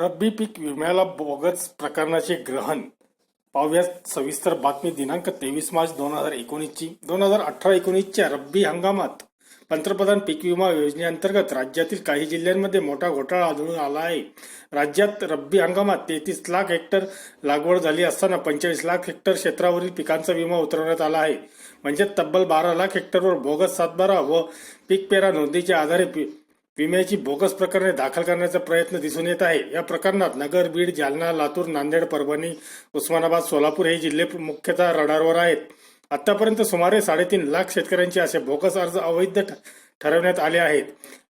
रब्बी पीक विम्याला बोगस प्रकरणाचे ग्रहण. पाहूयात सविस्तर बातमी दिनांक तेवीस मार्च दोन हजार एकोणीसची. दोन हजार अठरा एकोणीसच्या रब्बी हंगामात पंतप्रधान पीक विमा योजनेअंतर्गत राज्यातील काही जिल्ह्यांमध्ये मोठा घोटाळा आढळून आला आहे. राज्यात रब्बी हंगामात तेहतीस लाख हेक्टर लागवड झाली असताना पंचेचाळीस लाख हेक्टर क्षेत्रावरील पिकांचा विमा उतरवण्यात आला आहे. म्हणजे तब्बल बारा लाख हेक्टरवर बोगस सातबारा व पीक पेरा नोंदीच्या आधारे पी- विम्याची बोगस प्रकरणे दाखल करण्याचा प्रयत्न दिसून येत आहे. या प्रकरणात नगर बीड जालना लातूर नांदेड परभणी उस्मानाबाद सोलापूर हे जिल्हे मुख्यतः रडारवर आहेत. आतापर्यंत सुमारे साडेतीन लाख शेतकऱ्यांचे असे बोगस अर्ज अवैध ठ- ठरवण्यात आले आहेत.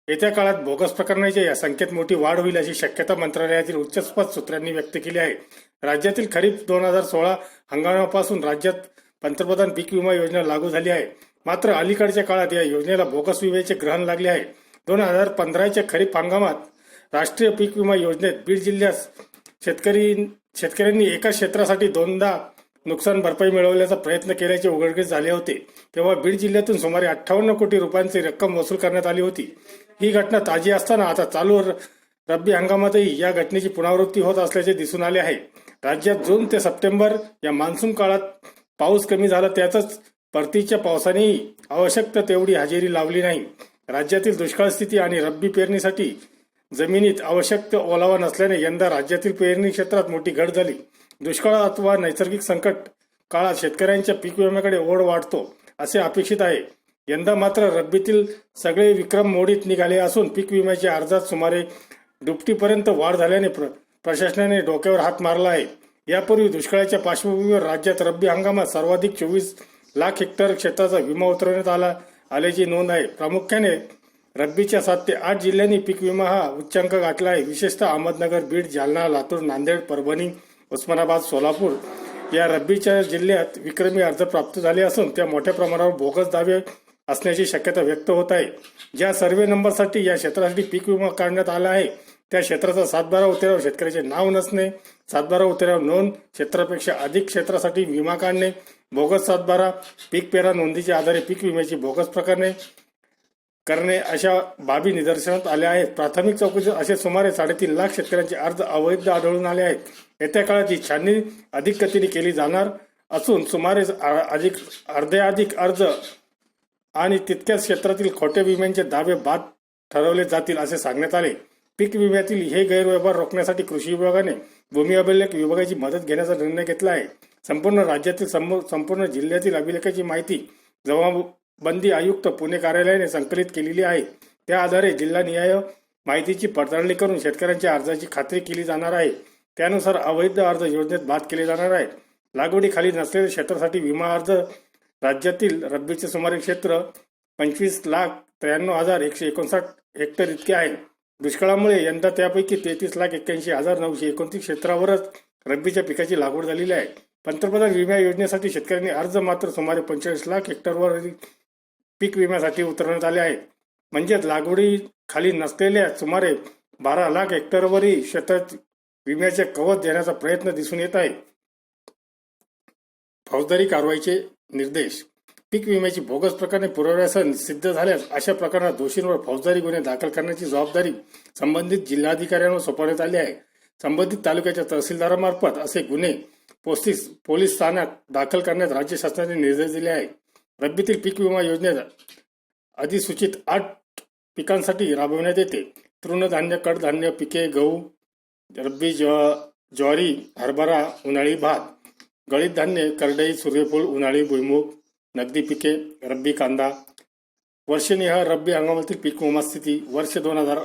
येत्या काळात बोगस प्रकरणाच्या या संख्येत मोठी वाढ होईल अशी शक्यता मंत्रालयातील उच्चस्पद सूत्रांनी व्यक्त केली आहे. राज्यातील खरीप दोन हजार सोळा हंगामापासून राज्यात पंतप्रधान पीक विमा योजना लागू झाली आहे. मात्र अलीकडच्या काळात या योजनेला बोगस विम्याचे ग्रहण लागले आहे. दोन हजार पंधराच्या खरीप हंगामात राष्ट्रीय पीक विमा योजनेत बीड जिल्ह्यात शेतकरी शेतकऱ्यांनी एका क्षेत्रासाठी दोनदा नुकसान भरपाई मिळवण्याचा प्रयत्न केल्याचे उघडकीस झाले होते. तेव्हा बीड जिल्ह्यातून सुमारे अठ्ठावन्न कोटी रुपयांची रक्कम वसूल करण्यात आली होती. ही घटना ताजी असताना आता चालू र- रब्बी हंगामातही या घटनेची पुनरावृत्ती होत असल्याचे दिसून आले आहे. राज्यात जून ते सप्टेंबर या मान्सून काळात पाऊस कमी झाला त्यातच परतीच्या पावसानेही आवश्यक तेवढी हजेरी लावली नाही. राज्यातील दुष्काळ स्थिती आणि रब्बी पेरणीसाठी जमिनीत आवश्यक ओलावा नसल्याने यंदा राज्यातील पेरणी क्षेत्रात मोठी घट झाली. दुष्काळ अथवा नैसर्गिक संकट काळात शेतकऱ्यांच्या पीक विम्याकडे ओढ वाढतो असे अपेक्षित आहे. यंदा मात्र रब्बीतील सगळे विक्रम मोडीत निघाले असून पीक विम्याच्या अर्जात सुमारे दुपटीपर्यंत वाढ झाल्याने प्र- प्रशासनाने डोक्यावर हात मारला आहे. यापूर्वी दुष्काळाच्या पार्श्वभूमीवर राज्यात रब्बी हंगामात सर्वाधिक चोवीस लाख हेक्टर क्षेत्राचा विमा उतरवण्यात आला. आल्याची नोंद आहे. प्रामुख्याने रब्बीच्या सात ते आठ जिल्ह्यांनी पीक विमा हा उच्चांक गाठला आहे. विशेषतः अहमदनगर बीड जालना लातूर नांदेड परभणी उस्मानाबाद सोलापूर या रब्बीच्या जिल्ह्यात विक्रमी अर्ज प्राप्त झाले असून त्या मोठ्या प्रमाणावर बोगस दावे असण्याची शक्यता व्यक्त होत आहे. ज्या सर्वे नंबरसाठी या क्षेत्रासाठी पीक विमा काढण्यात आला आहे त्या क्षेत्राचा सातबारा उतार्यावर शेतकऱ्याचे नाव नसणे सातबारा उतार्यावर नोंद क्षेत्रापेक्षा अधिक क्षेत्रासाठी विमा काढणे बोगस सातबारा पीक पेरा नोंदीच्या आधारे पीक विम्याची बोगस प्रकरणे करणे अशा बाबी निदर्शनात आल्या आहेत. प्राथमिक चौकशीत असे सुमारे साडेतीन लाख शेतकऱ्यांचे अर्ज अवैध आढळून आले आहेत. येत्या काळात ही छाननी अधिक गतीने केली जाणार असून सुमारे अ- अधिक अर्ध्याधिक अर्ज आणि तितक्याच क्षेत्रातील खोटे विम्यांचे दावे बाद ठरवले जातील असे सांगण्यात आले. पीक विम्यातील हे गैरव्यवहार रोखण्यासाठी कृषी विभागाने भूमी अभिलेख विभागाची मदत घेण्याचा निर्णय घेतला आहे. संपूर्ण राज्यातील संपूर्ण जिल्ह्यातील अभिलेखाची माहिती जमाबंदी आयुक्त पुणे कार्यालयाने संकलित केलेली आहे. त्या आधारे जिल्हानिहाय माहितीची पडताळणी करून शेतकऱ्यांच्या अर्जाची खात्री केली जाणार आहे. त्यानुसार अवैध अर्ज योजनेत बाद केले जाणार आहेत लागवडीखाली नसलेल्या क्षेत्रासाठी विमा अर्ज राज्यातील रब्बीचे सुमारे क्षेत्र पंचवीस लाख त्र्याण्णव हजार एकशे एकोणसाठ हेक्टर इतके आहे. दुष्काळामुळे यंदा त्यापैकी तेहतीस लाख एक्क्याऐंशी हजार नऊशे एकोणतीस क्षेत्रावरच रब्बीच्या पिकाची लागवड झालेली आहे. पंतप्रधान विमा योजनेसाठी शेतकऱ्यांनी अर्ज मात्र सुमारे पंचेचाळीस लाख हेक्टरवर पीक विम्यासाठी उतरवण्यात आले आहे. म्हणजेच लागवडी खाली नसलेल्या सुमारे बारा लाख हेक्टरवरही शेतात विम्याचे कवच देण्याचा प्रयत्न दिसून येत आहे. फौजदारी कारवाईचे निर्देश पीक विम्याची बोगस प्रकरणे पुराव्यासह सिद्ध झाल्यास अशा प्रकरणात दोषींवर फौजदारी गुन्हे दाखल करण्याची जबाबदारी संबंधित जिल्हाधिकाऱ्यांवर सोपवण्यात आली आहे. संबंधित तालुक्याच्या तहसीलदारामार्फत असे गुन्हे पोस्तीस पोलीस स्थानात दाखल करण्यास राज्य शासनाने निर्देश दिले आहे रब्बीतील पीक विमा योजनेत अधिसूचित आठ पिकांसाठी राबविण्यात येते. तृणधान्य कडधान्य पिके गहू रब्बी ज ज्वारी हरभरा उन्हाळी भात गळीत धान्य करडई सूर्यफूल उन्हाळी भुईमूग नगदी पिके रब्बी कांदा. वर्षनिहाय रब्बी हंगामातील पीक विमा स्थिती वर्ष दोन हजार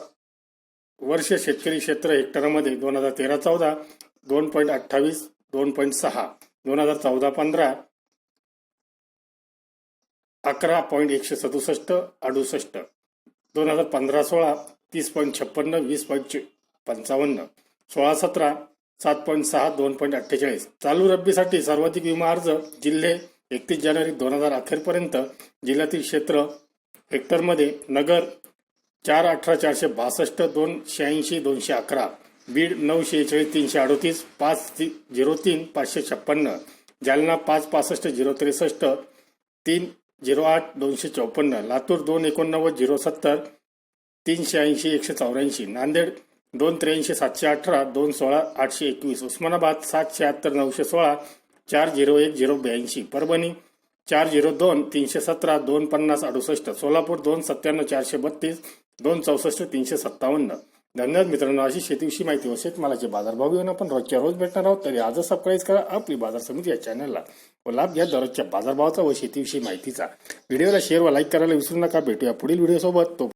वर्ष शेतकरी क्षेत्र हेक्टरमध्ये दोन हजार तेरा चौदा दोन पॉईंट अठ्ठावीस दोन पॉईंट सहा दोन हजार चौदा पंधरा अकरा पॉईंट एकशे सदुसष्ट अडुसष्ट दोन हजार पंधरा सोळा तीस पॉईंट छप्पन्न वीस पॉईंट पंचावन्न सोळा सतरा सात पॉईंट सहा दोन पॉईंट अठ्ठेचाळीस. चालू रब्बीसाठी सर्वाधिक विमा अर्ज जिल्हे एकतीस जानेवारी दोन हजार अखेरपर्यंत जिल्ह्यातील क्षेत्र हेक्टरमध्ये नगर चार अठरा चारशे बासष्ट दोन शहाऐंशी दोनशे अकरा बीड नऊशे शेहेचाळीस तीनशे अडोतीस पाच झिरो तीन पाचशे छप्पन्न जालना पाच पासष्ट झिरो त्रेसष्ट तीन झिरो आठ दोनशे चौपन्न लातूर दोन एकोणनव्वद झिरो सत्तर तीनशे ऐंशी एकशे चौऱ्याऐंशी नांदेड दोन त्र्याऐंशी सातशे अठरा दोन सोळा आठशे एकवीस उस्मानाबाद सात शहात्तर नऊशे सोळा चार झिरो एक झिरो ब्याऐंशी. परभणी चार झिरो दोन तीनशे सतरा दोन पन्नास अडुसष्ट. सोलापूर दोन सत्त्याण्णव चारशे बत्तीस दोन चौसष्ट तीनशे सत्तावन्न. धन्यवाद मित्रांनो अशी शेतीविषयी माहिती व शेतमालाचे बाजारभाव घेऊन आपण रोजच्या रोज भेटणार आहोत. तरी आजच सबस्क्राईब करा आपली बाजार समिती या चॅनलला व लाभ घ्या दररोजच्या बाजारभावाचा व शेतीविषयी माहितीचा. व्हिडिओला शेअर व लाईक करायला विसरू नका. भेटूया पुढील व्हिडिओसोबत तो